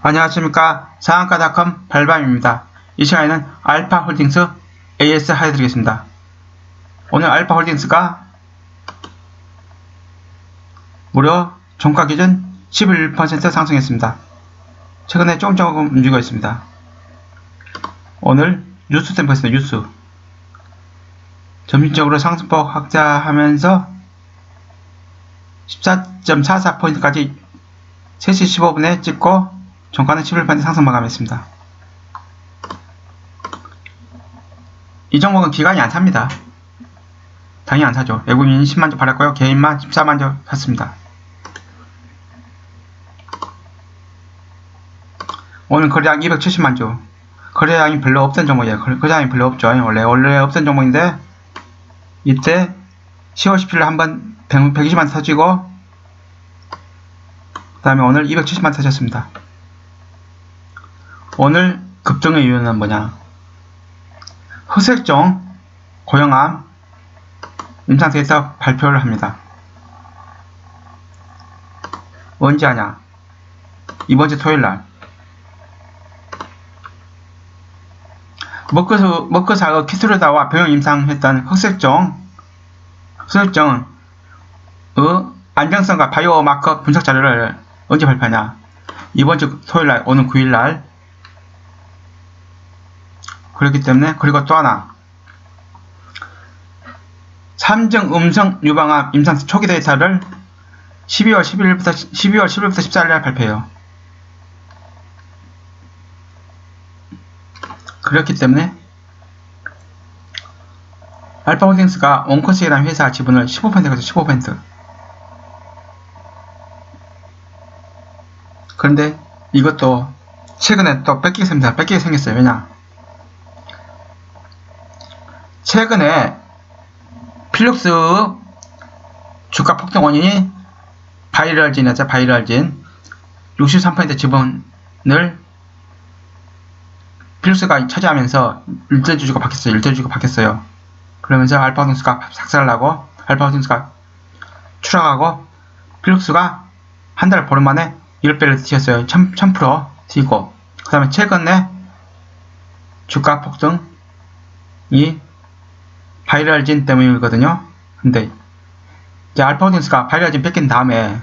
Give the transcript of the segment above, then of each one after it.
안녕하십니까 상한가닷컴 발밤입니다. 이 시간에는 알파홀딩스 AS 해드리겠습니다. 오늘 알파홀딩스가 무려 종가 기준 11% 상승했습니다. 최근에 조금 조금 움직이고 있습니다. 오늘 뉴스 템포였습니다. 뉴스 점진적으로 상승폭 확대하면서 14.44포인트까지 3시 15분에 찍고 종가는 11% 상승 마감했습니다. 이 종목은 기관이 안 삽니다. 당연히 안 사죠. 외국인이 10만 주 팔았고요. 개인만 14만 주 샀습니다. 오늘 거래량 270만 주. 거래량이 별로 없던 종목이에요. 거래- 거래량이 별로 없죠. 원래 원래 없던 종목인데 이때 10월 10일 한번 120만 터지고 그 다음에 오늘 270만 터졌습니다. 오늘 급등의 이유는 뭐냐? 흑색종 고형암 임상세에서 발표를 합니다. 언제 하냐? 이번 주 토요일 날. 머크스, 머크사가 키스르다와 병역 임상했던 흑색종, 흑색종은 어, 안정성과 바이오 마커 분석 자료를 언제 발표하냐? 이번 주 토요일 날, 오는 9일 날. 그렇기 때문에, 그리고 또 하나. 삼중 음성 유방암 임상 초기 데이터를 12월 11일부터, 12월 11일부터 14일 날 발표해요. 그렇기 때문에, 알파홀딩스가 원코스라는 회사 지분을 15%에서 15%. 그런데 이것도 최근에 또 뺏기게 생겼습니다. 뺏기게 생겼어요. 왜냐? 최근에 필룩스 주가 폭등 원인이 바이럴진이었죠. 바이럴진 63% 지분을 필룩스가 차지하면서 일대 주주가 바뀌었어요. 일대 주주가 바뀌었어요. 그러면서 알파호딩스가 삭살을 하고 알파호딩스가 추락하고 필룩스가 한 달 보름 만에 10배를 튀었어요. 1000, 1000% 튀고 그 다음에 최근에 주가 폭등이 바이럴진 때문이거든요. 근데 이제 알파호딩스가 바이럴진 뺏긴 다음에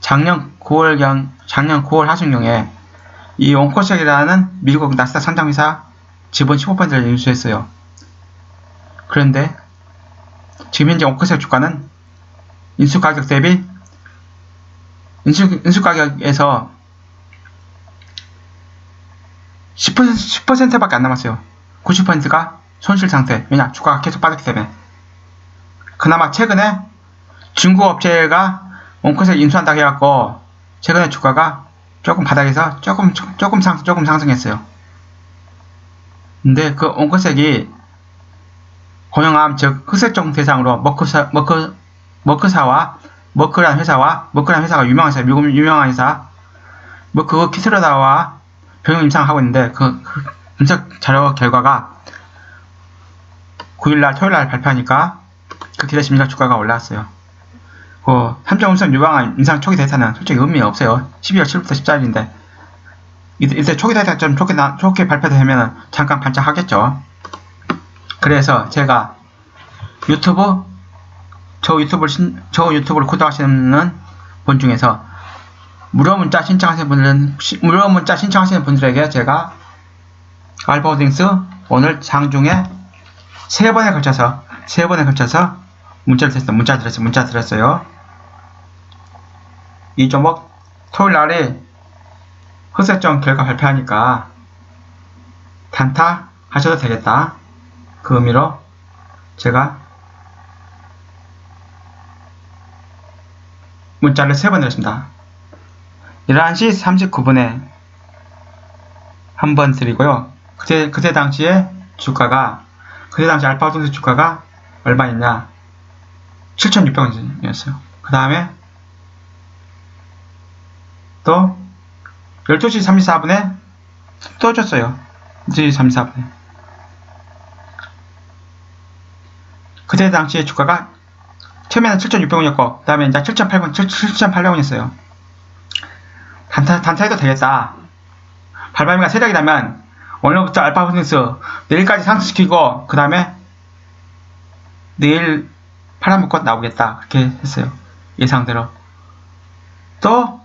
작년 9월경 작년 9월 하순경에 이 온코sek이라는 미국 나스닥 상장회사 지분 15%를 인수했어요. 그런데 지금 현재 온코색 주가는 인수 가격 대비 인수, 인수 가격에서 10%, 10%밖에 안 남았어요. 90%가 손실 상태. 왜냐? 주가가 계속 빠졌기 때문에. 그나마 최근에 중국 업체가 원컷을 인수한다고 해갖고 최근에 주가가 조금 바닥에서 조금 조금 상 조금 상승했어요. 근데 그 원컷색이 고용암 즉 흑색종 대상으로 머크사 머크 머크사와 머크라는 회사와 머크라는 회사가 유명한 회사 미국 유명한 회사 뭐그 키스르다와 병역 임상하고 있는데 그, 그 분석 자료 결과가 9일날 토요일날 발표하니까 그 기대심리가 주가가 올라왔어요. 그 삼정음성 유방암 임상 초기 데이터는 솔직히 의미 없어요. 12월 7일부터 14일인데 이때, 초기 데이터 좀 좋게, 나, 좋게 발표되면 잠깐 반짝하겠죠. 그래서 제가 유튜브 저 유튜브를 신, 저 유튜브를 구독하시는 분 중에서 무료 문자 신청하시는 분들은 시- 무료 문자 신청하시는 분들에게 제가 알파호딩스 오늘 장중에 세 번에 걸쳐서 세 번에 걸쳐서 문자를 드렸어요. 문자 드렸어요. 문자 드렸어요. 이 종목 토요일 날에 흑색종 결과 발표하니까 단타 하셔도 되겠다. 그 의미로 제가 문자를 세 번 드렸습니다. 11시 39분에 한 번 드리고요. 그때, 그때 당시에 주가가, 그때 당시 알파동스 주가가 얼마였냐? 7,600원이었어요. 그 다음에 또 12시 34분에 또 줬어요. 12시 34분에. 그때 당시에 주가가 처음에는 7,600원이었고, 그 다음에 이제 7,800원, 7,800원이었어요. 단타, 단타해도 되겠다. 발바미가 세력이 나면 오늘부터 알파 홀딩스 내일까지 상승시키고 그 다음에 내일 팔아먹고 나오겠다. 그렇게 했어요. 예상대로. 또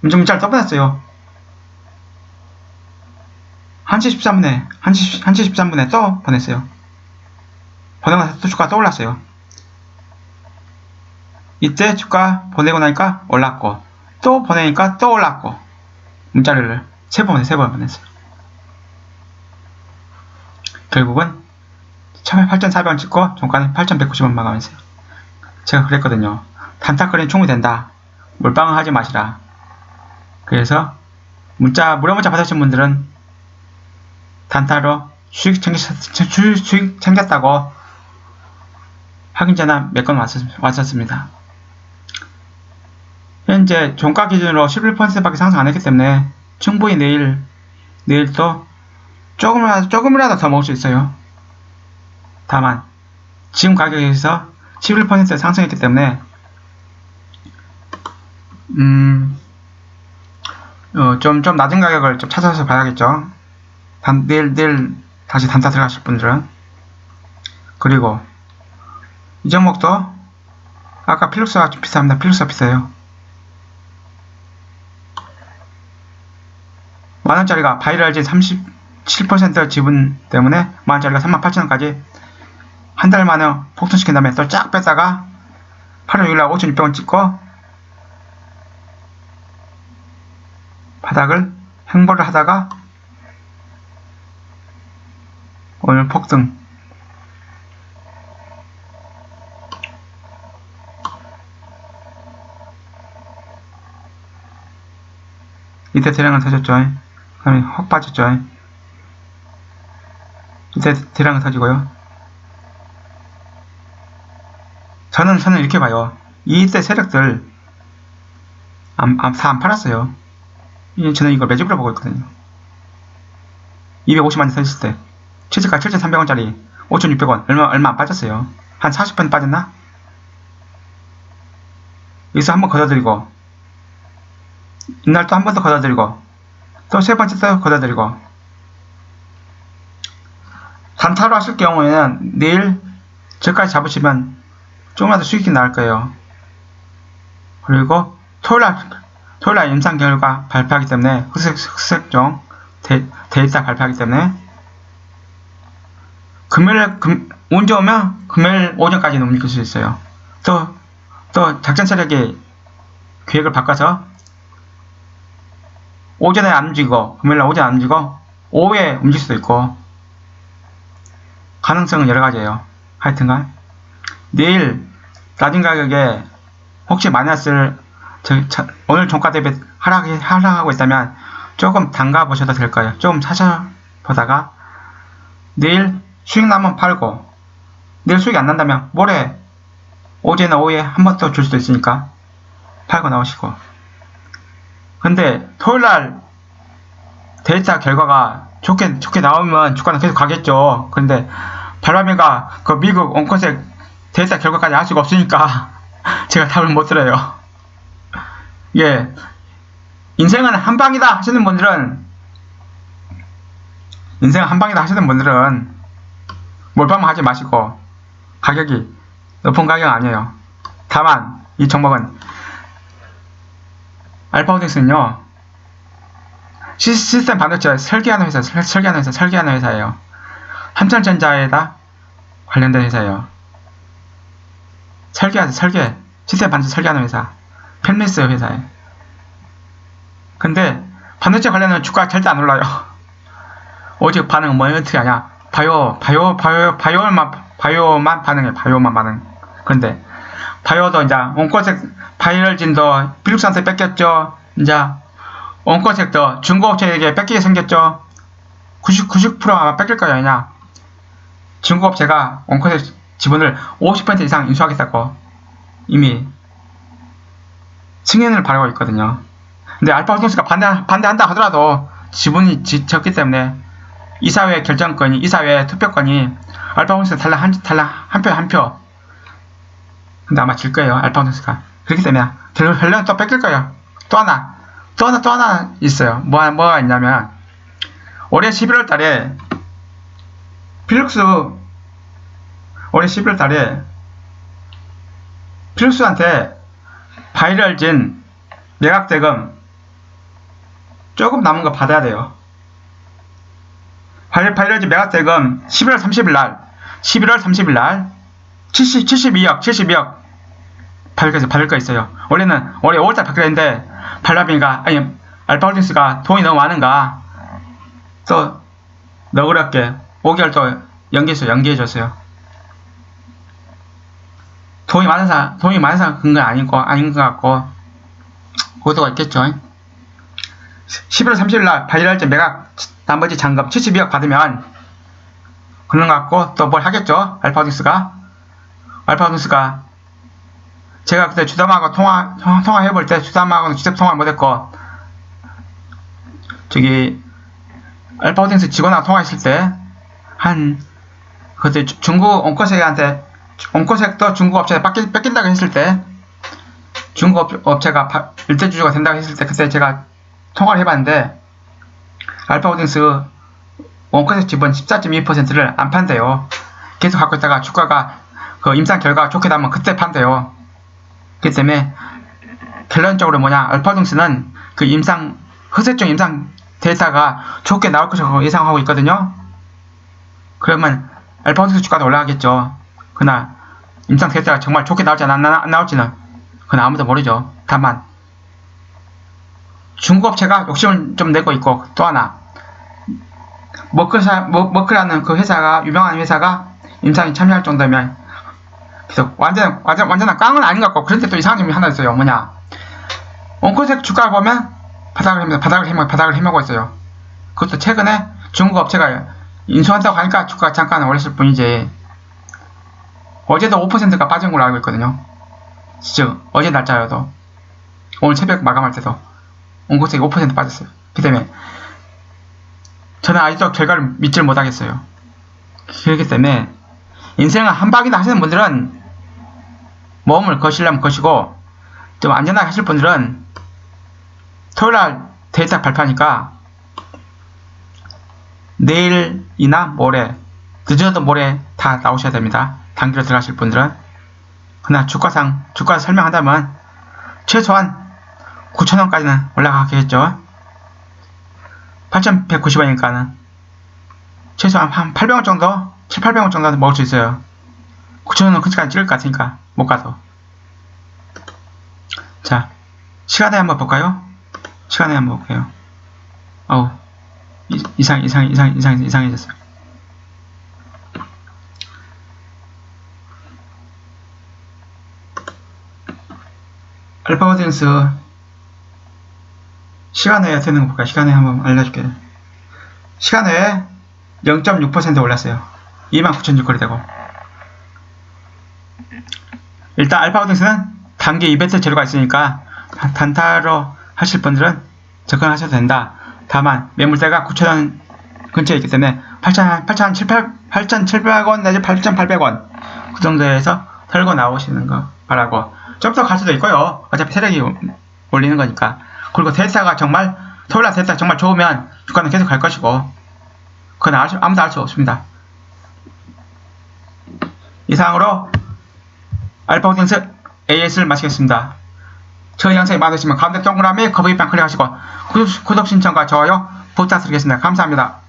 문자 문자를 또 보냈어요. 1시 13분에 1시, 1시 13분에 또 보냈어요. 보내고 또 주가 또 올랐어요. 이때 주가 보내고 나니까 올랐고 또 보내니까 또 올랐고 문자를 세 번, 세번 보냈어요. 결국은 처음에 8,400원 찍고 종가는 8,190원 마감했어요. 제가 그랬거든요. 단타거리는 충분히 된다. 몰빵을 하지 마시라. 그래서 문자 무료 문자 받으신 분들은 단타로 수익 챙기 수익 챙겼다고 확인 전화 몇건 왔었습니다. 현재 종가 기준으로 11%밖에 상승 안 했기 때문에 충분히 내일 내일 또 조금이라도 조금이라도 더 먹을 수 있어요. 다만 지금 가격에서 11% 상승했기 때문에 음, 어, 좀, 좀 낮은 가격을 좀 찾아서 봐야겠죠. 단, 내일, 내일 다시 단타 들어가실 분들은. 그리고, 이 종목도, 아까 필룩스가 좀 비쌉니다. 필룩스가 비싸요. 만원짜리가 바이럴진 37% 지분 때문에 만원짜리가 38,000원까지 한 달 만에 폭등시킨 다음에 또 쫙 뺐다가 8월 6일날 5,600원 찍고 바닥을 횡보를 하다가 오늘 폭등. 이때 대량은 터졌죠? 그 다음에 확 빠졌죠 이때 대량은 터지고요 저는 저는 이렇게 봐요 이때 세력들 안, 안, 다 안 팔았어요 예, 저는 이걸 매집으로 보고 있거든요. 250만 원 터졌을 때 최저가 7,300원짜리 5,600원 얼마 얼마 안 빠졌어요. 한 40분 빠졌나? 여기서 한번 걷어들이고 이날 또 한 번 더 걷어들이고 또 세 번째 또 걷어들이고 단타로 하실 경우에는 내일 저까지 잡으시면 조금이라도 수익이 나을 거예요. 그리고 토요일날 토요일날 임상 결과 발표하기 때문에 흑색, 흑색종 데, 데이터 발표하기 때문에 금요일 금, 운 좋으면 금요일 오전까지는 움직일 수 있어요. 또, 또 작전 세력이 계획을 바꿔서 오전에 안 움직이고 금요일날 오전에 안 움직이고 오후에 움직일 수도 있고 가능성은 여러 가지예요. 하여튼간 내일 낮은 가격에 혹시 마이너스를 오늘 종가 대비 하락이, 하락하고 있다면 조금 담가 보셔도 될 거예요. 조금 찾아보다가 내일 수익 나면 팔고 내일 수익이 안 난다면 모레 어제나 오후에 한 번 더 줄 수도 있으니까 팔고 나오시고 근데 토요일날 데이터 결과가 좋게 좋게 나오면 주가는 계속 가겠죠. 근데 바람이가 그 미국 온컷의 데이터 결과까지 알 수가 없으니까 제가 답을 못 들어요. 예. 인생은 한 방이다 하시는 분들은 인생은 한 방이다 하시는 분들은 몰빵만 하지 마시고 가격이 높은 가격 아니에요. 다만 이 종목은 알파호딩스는요 시스템 반도체 설계하는 회사, 설계하는 회사, 설계하는 회사예요. 삼천전자에다 관련된 회사예요. 설계하는 설계, 시스템 반도체 설계하는 회사. 펜리스 회사에. 근데 반도체 관련은 주가 절대 안 올라요. 오직 반응은 뭐 어떻게 하냐? 바이오, 바이오, 바이오, 바이오만, 바이오만 반응해. 바이오만 반응. 근데 바이오도 이제 온코색 바이럴진도 비룩산테 뺏겼죠. 이제 온코색도 중고업체에게 뺏기게 생겼죠. 90, 90% 아마 뺏길 거예요. 그냥 중고업체가 온코색 지분을 50% 이상 인수하겠다고 이미 승인을 바라고 있거든요. 근데 알파 호동스가 반대, 반대한다 하더라도 지분이 적기 때문에 이사회 결정권이, 이사회 투표권이 알파 호동스가 달라 한, 달라 한 표, 한 표. 근데 아마 질 거예요, 알파 호동스가. 그렇기 때문에 결론은 또 뺏길 거예요. 또 하나, 또 하나 또 하나 있어요. 뭐 뭐가 있냐면 올해 11월 달에 필룩스 올해 11월 달에 필룩스한테 바이럴진 매각대금 조금 남은 거 받아야 돼요. 바이럴, 바이럴 진 매각대금 11월 30일 날 11월 30일 날 70, 72억 72억 받을 거, 받을 거 있어요. 원래는 올해 5월달 받기로 했는데 발라빈가 아니 알파홀딩스가 돈이 너무 많은가 또 너그럽게 5개월 또 연기해서 연기해줬어요. 돈이 많아서 돈이 많아서 그런 건 아니고 아닌 것 같고 그것도 있겠죠. 11월 30일 날 바이럴제 매각 나머지 잔금 72억 받으면 그런 것 같고 또 뭘 하겠죠. 알파홀딩스가 알파홀딩스가 제가 그때 주담하고 통화 통- 통화 해볼 때 주담하고는 직접 통화 못했고 저기 알파호딩스 직원하고 통화했을 때 한 그때 주- 중국 옹코색한테 옹코색도 중국 업체에 뺏긴, 뺏긴다고 했을 때 중국 업, 업체가 바- 일대 주주가 된다고 했을 때 그때 제가 통화를 해봤는데 알파호딩스 옹코색 지분 14.2%를 안 판대요. 계속 갖고 있다가 주가가 그 임상 결과가 좋게 나면 그때 판대요. 그렇기 때문에 결론적으로 뭐냐 알파동스는 그 임상 허세증 임상 데이터가 좋게 나올 것이라고 예상하고 있거든요. 그러면 알파동스 주가도 올라가겠죠. 그러나 임상 데이터가 정말 좋게 나올지 안, 나, 안 나올지는 그건 아무도 모르죠. 다만 중국 업체가 욕심을 좀 내고 있고 또 하나 머크사, 머, 머크라는 그 회사가 유명한 회사가 임상에 참여할 정도면 그래서 완전 완전 완전한 깡은 아닌 것 같고 그런데 또 이상한 점이 하나 있어요. 뭐냐? 옹코색 주가를 보면 바닥을 헤매 바닥을 헤매 바닥을 헤매고 있어요. 그것도 최근에 중국 업체가 인수한다고 하니까 주가가 잠깐 올랐을 뿐이지. 어제도 5%가 빠진 걸로 알고 있거든요. 즉 어제 날짜여도 오늘 새벽 마감할 때도 옹코색이 5% 빠졌어요. 그 때문에 저는 아직도 결과를 믿질 못하겠어요. 그렇기 때문에 인생을 한 방이다 하시는 분들은 모험을 거시려면 거시고 좀 안전하게 하실 분들은 토요일날 데이터 발표하니까 내일이나 모레 늦어도 모레 다 나오셔야 됩니다. 단기로 들어가실 분들은 그러나 주가상 주가 설명한다면 최소한 9,000원까지는 올라가겠죠. 8,190원이니까는 최소한 한 800원 정도 7, 800원 정도는 먹을 수 있어요. 9,000원은 그치까지 찍을 것 같으니까 못 가도. 자, 시간에 한번 볼까요? 시간에 한번 볼게요. 어우, 이- 이상, 이상, 이상, 이상, 이상해졌어요. 알파고딩스 시간에 되는 거 볼까요? 시간에 한번 알려줄게요. 시간에 0.6% 올랐어요. 29,600원이 되고. 일단 알파고등스는 단기 이벤트 재료가 있으니까 단- 단타로 하실 분들은 접근하셔도 된다. 다만 매물대가 9,000원 근처에 있기 때문에 8,700원 내지 8,800원 그 정도에서 털고 나오시는 거 바라고 좀 더 갈 수도 있고요. 어차피 세력이 올리는 거니까. 그리고 데이터가 정말 토요일날 데이터가 정말 좋으면 주가는 계속 갈 것이고 그건 알 수- 아무도 알 수 없습니다. 이상으로 알파고딩스 AS를 마치겠습니다. 저희 영상이 맞으시면 가운데 동그라미 거북이 빵 클릭하시고 구독, 구독 신청과 좋아요 부탁드리겠습니다. 감사합니다.